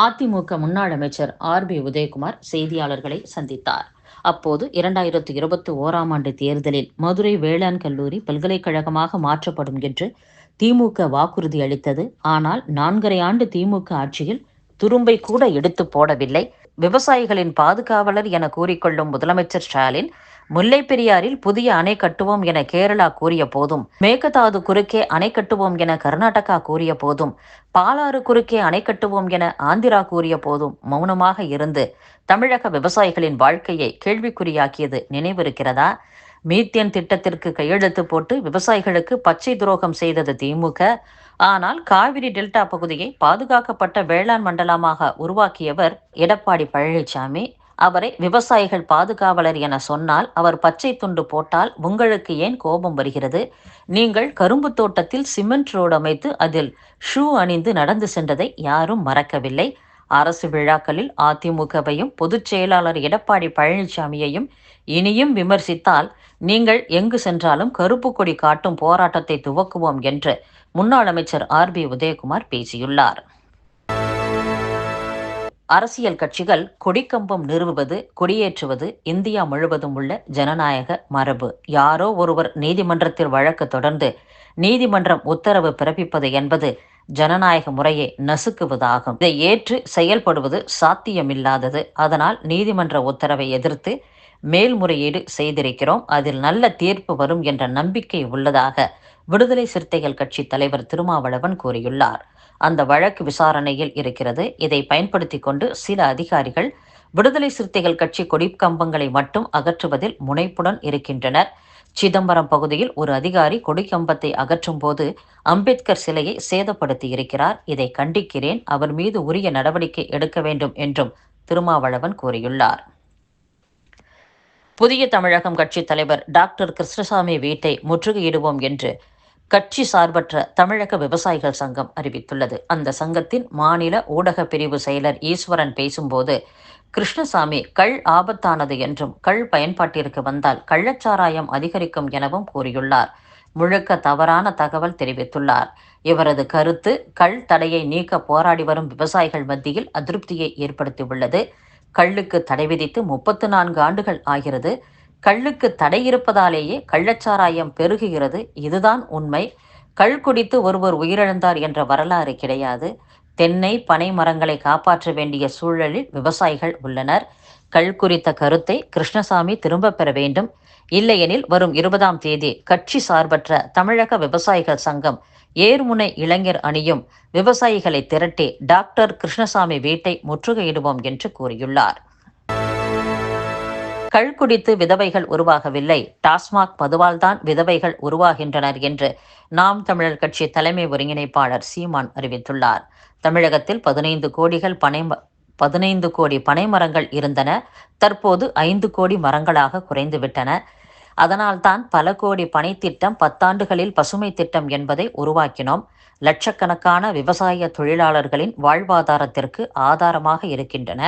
அதிமுக முன்னாள் அமைச்சர் R B Udhayakumar செய்தியாளர்களை சந்தித்தார். அப்போது இரண்டாயிரத்து இருபத்தி ஓராம் ஆண்டு தேர்தலில் மதுரை வேளாண் கல்லூரி பல்கலைக்கழகமாக மாற்றப்படும் என்று திமுக வாக்குறுதி அளித்தது. ஆனால் நான்கரை ஆண்டு திமுக ஆட்சியில் துரும்பை கூட எடுத்து போடவில்லை. விவசாயிகளின் பாதுகாவலர் என கூறிக்கொள்ளும் முதலமைச்சர் ஸ்டாலின் முல்லை பெரியாரில் புதிய அணை கட்டுவோம் என கேரளா கூறிய போதும். மேகதாது குறுக்கே அணை கட்டுவோம் என கர்நாடகா கூறிய போதும். பாலாறு குறுக்கே அணை கட்டுவோம் என ஆந்திரா கூறிய போதும் மௌனமாக இருந்து தமிழக விவசாயிகளின் வாழ்க்கையை கேள்விக்குறியாக்கியது நினைவிருக்கிறதா? மீத்தேன் திட்டத்திற்கு கையெழுத்து போட்டு விவசாயிகளுக்கு பச்சை துரோகம் செய்தது திமுக. ஆனால் காவிரி டெல்டா பகுதியை பாதுகாக்கப்பட்ட வேளாண் மண்டலமாக உருவாக்கியவர் எடப்பாடி பழனிசாமி அவரை விவசாயிகள் பாதுகாவலர் என சொன்னால் அவர் பச்சை துண்டு போட்டால் உங்களுக்கு ஏன் கோபம் வருகிறது? நீங்கள் கரும்பு தோட்டத்தில் சிமெண்ட் ரோடு அமைத்து அதில் ஷூ அணிந்து நடந்து சென்றதை யாரும் மறக்கவில்லை. அரசு விழாக்களில் அதிமுகவையும் பொதுச் செயலாளர் எடப்பாடி பழனிசாமியையும் இனியும் விமர்சித்தால் நீங்கள் எங்கு சென்றாலும் கருப்பு கொடி காட்டும் போராட்டத்தை துவக்குவோம் என்று முன்னாள் அமைச்சர் ஆர் பி உதயகுமார் பேசியுள்ளார். அரசியல் கட்சிகள் கொடிக்கம்பம் நிறுவுவது கொடியேற்றுவது இந்தியா முழுவதும் உள்ள ஜனநாயக மரபு. யாரோ ஒருவர் நீதிமன்றத்தில் வழக்கு தொடர்ந்து நீதிமன்றம் உத்தரவு பிறப்பிப்பது என்பது ஜனநாயக முறையை நசுக்குவதாகும். இதை ஏற்று செயல்படுவது சாத்தியமில்லாதது. அதனால் நீதிமன்ற உத்தரவை எதிர்த்து மேல்முறையீடு செய்திருக்கிறோம். அதில் நல்ல தீர்ப்பு வரும் என்ற நம்பிக்கை உள்ளதாக விடுதலை சிறுத்தைகள் கட்சி தலைவர் திருமாவளவன் கூறியுள்ளார். அந்த வழக்கு விசாரணையில் இருக்கிறது. இதை பயன்படுத்தி கொண்டு சில அதிகாரிகள் விடுதலை சிறுத்தைகள் கட்சி கொடிக்கம்பங்களை மட்டும் அகற்றுவதில் முனைப்புடன் இருக்கின்றனர். சிதம்பரம் பகுதியில் ஒரு அதிகாரி கொடிக்கம்பத்தை அகற்றும் போது அம்பேத்கர் சிலையை சேதப்படுத்தி இருக்கிறார். இதை கண்டிக்கிறேன். அவர் மீது உரிய நடவடிக்கை எடுக்க வேண்டும் என்றும் திருமாவளவன் கூறியுள்ளார். புதிய தமிழகம் கட்சி தலைவர் டாக்டர் கிருஷ்ணசாமி வீட்டை முற்றுகையிடுவோம் என்று கட்சி சார்பற்ற தமிழக விவசாயிகள் சங்கம் அறிவித்துள்ளது. அந்த சங்கத்தின் மாநில ஊடக பிரிவு செயலர் ஈஸ்வரன் பேசும்போது கிருஷ்ணசாமி கள் ஆபத்தானது என்றும் கள் பயன்பாட்டிற்கு வந்தால் கள்ளச்சாராயம் அதிகரிக்கும் எனவும் கூறியுள்ளார். முழுக்க தவறான தகவல் தெரிவித்துள்ளார். இவரது கருத்து கள் தடையை நீக்க போராடி வரும் விவசாயிகள் மத்தியில் அதிருப்தியை ஏற்படுத்தியுள்ளது. கள்ளுக்கு தடை விதித்து முப்பத்து நான்கு ஆண்டுகள் ஆகிறது. கள்ளுக்கு தடை இருப்பதாலேயே கள்ளச்சாராயம் பெருகுகிறது. இதுதான் உண்மை. கள் குடித்து ஒருவர் உயிரிழந்தார் என்ற வரலாறு கிடையாது. தென்னை பனை மரங்களை காப்பாற்ற வேண்டிய சூழலில் விவசாயிகள் உள்ளனர். கல் குறித்த கருத்தை கிருஷ்ணசாமி திரும்ப பெற வேண்டும். இல்லையெனில் வரும் இருபதாம் தேதி கட்சி சார்பற்ற தமிழக விவசாயிகள் சங்கம் ஏர்முனை இளைஞர் அணியும் விவசாயிகளை திரட்டி டாக்டர் கிருஷ்ணசாமி வீட்டை முற்றுகையிடுவோம் என்று கூறியுள்ளார். கள் குடித்து விதவைகள் உருவாகவில்லை. டாஸ்மாக் மதுவால்தான் விதவைகள் உருவாகின்றனர் என்று நாம் தமிழர் கட்சி தலைமை ஒருங்கிணைப்பாளர் சீமான் அறிவித்துள்ளார். தமிழகத்தில் பதினைந்து கோடிகள் பனை பதினைந்து கோடி பனை மரங்கள் இருந்தன. தற்போது ஐந்து கோடி மரங்களாக குறைந்துவிட்டன. அதனால்தான் பல கோடி பனை திட்டம் பத்தாண்டுகளில் பசுமை திட்டம் என்பதை உருவாக்கினோம். லட்சக்கணக்கான விவசாய தொழிலாளர்களின் வாழ்வாதாரத்திற்கு ஆதாரமாக இருக்கின்றன.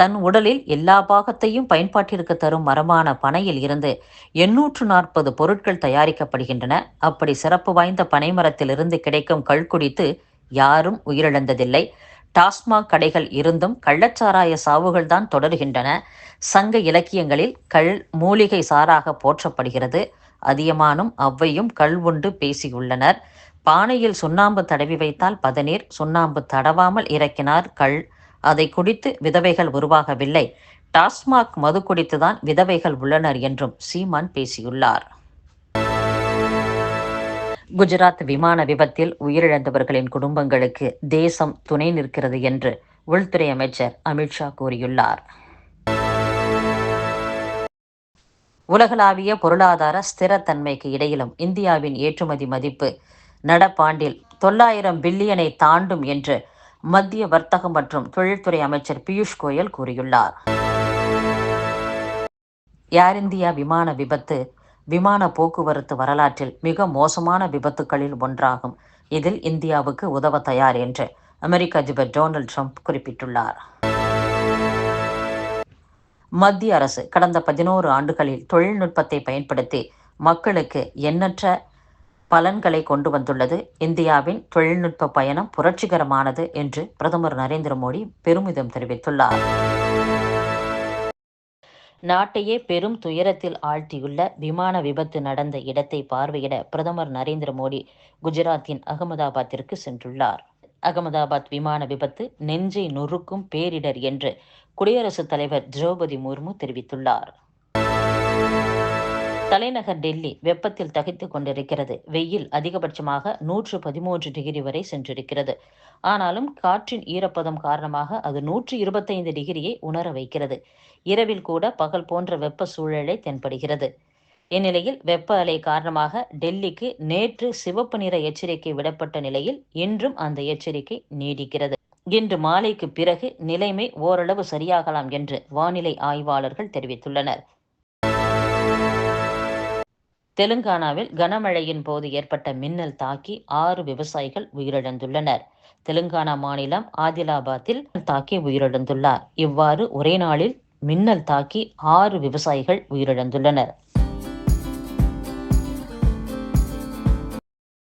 தன் உடலில் எல்லா பாகத்தையும் பயன்பாட்டிற்கு தரும் மரமான பனையில் இருந்து எண்ணூற்று நாற்பது பொருட்கள் தயாரிக்கப்படுகின்றன. அப்படி சிறப்பு வாய்ந்த பனைமரத்திலிருந்து கிடைக்கும் கல் குடித்து யாரும் உயிரிழந்ததில்லை. டாஸ்மாக் கடைகள் இருந்தும் கள்ளச்சாராய சாவுகள் தான் தொடர்கின்றன. சங்க இலக்கியங்களில் கள் மூலிகை சாராக போற்றப்படுகிறது. அதியமானும் அவ்வையும் கள் உண்டு பேசியுள்ளனர். பானையில் சுண்ணாம்பு தடவி வைத்தால் பதநீர் சுண்ணாம்பு தடவாமல் இறக்கினார் கள் அதை குடித்து விதவைகள் உருவாகவில்லை. டாஸ்மாக் மது குடித்துதான் விதவைகள் உள்ளனர் என்றும் சீமான் பேசியுள்ளார். குஜராத் விமான விபத்தில் உயிரிழந்தவர்களின் குடும்பங்களுக்கு தேசம் துணை நிற்கிறது என்று உள்துறை அமைச்சர் அமித்ஷா கூறியுள்ளார். உலகளாவிய பொருளாதார ஸ்திரத்தன்மைக்கு இடையிலும் இந்தியாவின் ஏற்றுமதி மதிப்பு நடப்பாண்டில் தொள்ளாயிரம் பில்லியனை தாண்டும் என்று மத்திய வர்த்தகம் மற்றும் தொழில்துறை அமைச்சர் பியூஷ் கோயல் கூறியுள்ளார். ஏர் இந்தியா விமான விபத்து விமான போக்குவரத்து வரலாற்றில் மிக மோசமான விபத்துகளில் ஒன்றாகும். இதில் இந்தியாவுக்கு உதவ தயார் என்று அமெரிக்க அதிபர் டொனால்ட் ட்ரம்ப் குறிப்பிட்டுள்ளார். மத்திய அரசு கடந்த பதினோரு ஆண்டுகளில் தொழில்நுட்பத்தை பயன்படுத்தி மக்களுக்கு எண்ணற்ற பலன்களை கொண்டு வந்துள்ளது. இந்தியாவின் தொழில்நுட்ப பயணம் புரட்சிகரமானது என்று பிரதமர் நரேந்திர மோடி பெருமிதம் தெரிவித்துள்ளார். நாட்டையே பெரும் துயரத்தில் ஆழ்த்தியுள்ள விமான விபத்து நடந்த இடத்தை பார்வையிட பிரதமர் நரேந்திர மோடி குஜராத்தின் அகமதாபாத்திற்கு சென்றுள்ளார். அகமதாபாத் விமான விபத்து நெஞ்சை நொறுக்கும் பேரிடர் என்று குடியரசுத் தலைவர் திரௌபதி முர்மு தெரிவித்துள்ளார். தலைநகர் டெல்லி வெப்பத்தில் தகித்துக் கொண்டிருக்கிறது. வெயில் அதிகபட்சமாக நூற்று பதிமூன்று டிகிரி வரை சென்றிருக்கிறது. ஆனாலும் காற்றின் ஈரப்பதம் காரணமாக அது நூற்று இருபத்தைந்து டிகிரியை உணர வைக்கிறது. இரவில் கூட பகல் போன்ற வெப்ப சூழலை தென்படுகிறது. இந்நிலையில் வெப்ப அலை காரணமாக டெல்லிக்கு நேற்று சிவப்பு நிற எச்சரிக்கை விடப்பட்ட நிலையில் இன்றும் அந்த எச்சரிக்கை நீடிக்கிறது. இன்று மாலைக்கு பிறகு நிலைமை ஓரளவு சரியாகலாம் என்று வானிலை ஆய்வாளர்கள் தெரிவித்துள்ளனர். தெலுங்கானாவில் கனமழையின் போது ஏற்பட்ட மின்னல் தாக்கி ஆறு விவசாயிகள் உயிரிழந்துள்ளனர். தெலுங்கானா மாநிலம் ஆதிலாபாத்தில் தாக்கி உயிரிழந்துள்ளார். இவ்வாறு ஒரே நாளில் மின்னல் தாக்கி ஆறு விவசாயிகள் உயிரிழந்துள்ளனர்.